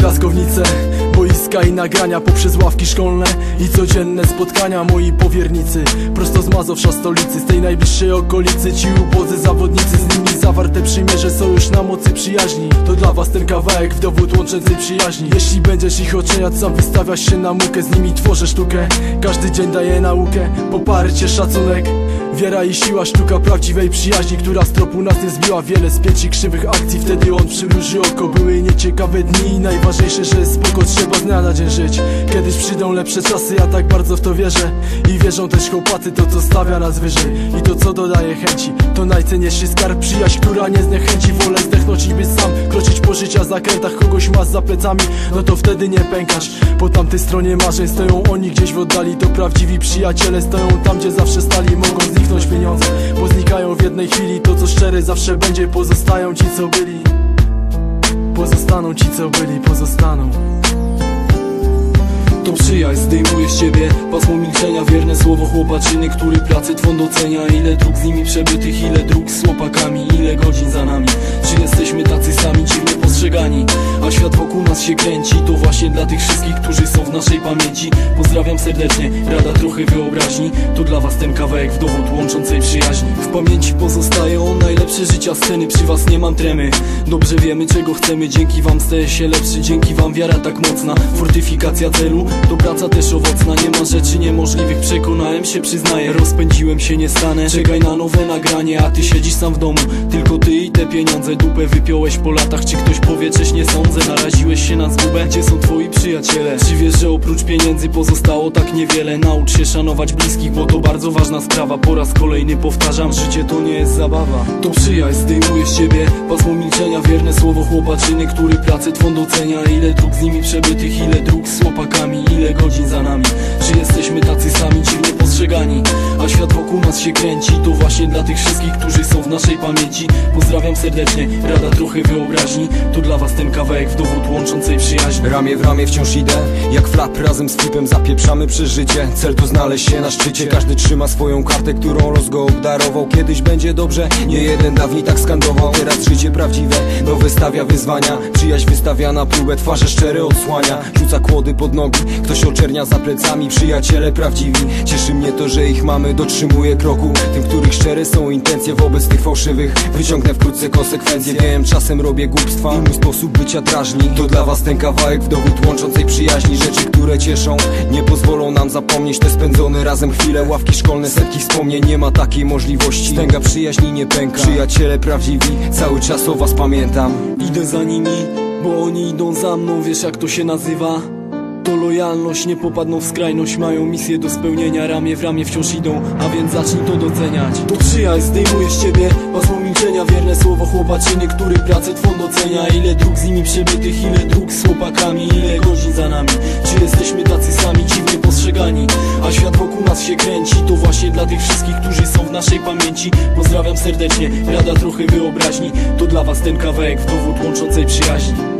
piaskownice Boiska i nagrania poprzez ławki szkolne I codzienne spotkania moi powiernicy. Prosto z Mazowsza stolicy, z tej najbliższej okolicy. Ci ubodzy zawodnicy, z nimi zawarte przymierze Sojusz na mocy przyjaźni. To dla was ten kawałek w dowód łączącej przyjaźni. Jeśli będziesz ich oceniać, sam wystawiasz się na mukę. Z nimi tworzę sztukę, każdy dzień daje naukę. Poparcie, szacunek Wiara i siła, sztuka prawdziwej przyjaźni Która z tropu nas nie zbiła. Wiele spięć i krzywych akcji Wtedy on przymruży oko. Były nieciekawe dni najważniejsze, że spoko. Trzeba z dnia na dzień żyć. Kiedyś przyjdą lepsze czasy Ja tak bardzo w to wierzę. I wierzą też chłopacy To co stawia nas wyżej. I to co dodaje chęci. To najcenniejszy skarb Przyjaźń, która nie zniechęci. Wolę zdechnąć i być sam. Kroczyć po życia zakrętach Kogoś masz za plecami. No to wtedy nie pękasz. Po tamtej stronie marzeń Stoją oni gdzieś w oddali. To prawdziwi przyjaciele Stoją tam, gdzie zawsze stali. Mogą pieniądze Bo znikają w jednej chwili. To co szczere zawsze będzie Pozostają ci co byli. Pozostaną ci co byli Pozostaną. To przyjaźń zdejmuje z ciebie Pasmo milczenia, wierne słowo chłopaczyny Który pracę twą docenia. Ile dróg z nimi przebytych, ile dróg z chłopakami Ile godzin za nami. Czy jesteśmy tacy sami, dziwnie postrzegani? A świat wokół nas się kręci To właśnie dla tych wszystkich, którzy w naszej pamięci. Pozdrawiam serdecznie, rada trochę wyobraźni. To dla was ten kawałek w dowód łączącej przyjaźni. W pamięci pozostają najlepsze życia sceny. Przy was nie mam tremy. Dobrze wiemy czego chcemy. Dzięki wam staję się lepszy. Dzięki wam wiara tak mocna. Fortyfikacja celu to praca też owocna. Nie ma rzeczy niemożliwych. Przekonałem się, przyznaję. Rozpędziłem się, nie stanę. Czekaj na nowe nagranie A ty siedzisz sam w domu. Tylko ty i te pieniądze. Dupę wypiąłeś po latach. Czy ktoś powie, czyś nie sądzę? Naraziłeś się na zgubę? Gdzie są twoi przyjaciele? Czy wiesz, że oprócz pieniędzy pozostało tak niewiele? Naucz się szanować bliskich Bo to bardzo ważna sprawa. Po raz kolejny powtarzam Życie to nie jest zabawa. To przyjaźń zdejmuje z ciebie Pasmo milczenia. Wierne słowo chłopaczyny Który pracę twą docenia. Ile dróg z nimi przebytych Ile dróg z chłopakami Ile godzin za nami. Czy jesteśmy tacy sami dziwnie postrzegani. A świat nas się kręci. To właśnie dla tych wszystkich, którzy są w naszej pamięci. Pozdrawiam serdecznie, rada trochę wyobraźni. To dla was ten kawałek w dowód łączącej przyjaźni. Ramię w ramię wciąż idę Jak flap razem z flipem zapieprzamy przez życie Cel to znaleźć się na szczycie. Każdy trzyma swoją kartę, którą los go obdarował. Kiedyś będzie dobrze, nie jeden dawniej tak skandował. Teraz życie prawdziwe, no wystawia wyzwania. Przyjaźń wystawia na próbę, twarze szczere odsłania. Rzuca kłody pod nogi, ktoś oczernia za plecami. Przyjaciele prawdziwi, cieszy mnie to, że ich mamy Kroku, tym których szczere są intencje Wobec tych fałszywych, wyciągnę wkrótce konsekwencje. Wiem, czasem robię głupstwa. I mój sposób bycia drażni To dla was ten kawałek w dowód łączącej przyjaźni. Rzeczy, które cieszą, nie pozwolą nam zapomnieć. Te spędzone razem chwile, ławki szkolne, setki wspomnień. Nie ma takiej możliwości, stęga przyjaźni nie pęka. Przyjaciele prawdziwi, cały czas o was pamiętam. Idę za nimi, bo oni idą za mną. Wiesz jak to się nazywa? To lojalność, nie popadną w skrajność. Mają misję do spełnienia, ramię w ramię wciąż idą A więc zacznij to doceniać. To przyjaźń zdejmuje z ciebie pasmo milczenia. Wierne słowo chłopaczyny, który pracę twą docenia. Ile dróg z nimi przebytych, ile dróg z chłopakami Ile godzin za nami, czy jesteśmy tacy sami Dziwnie postrzegani, a świat wokół nas się kręci To właśnie dla tych wszystkich, którzy są w naszej pamięci. Pozdrawiam serdecznie, rada trochę wyobraźni. To dla was ten kawałek w dowód łączącej przyjaźni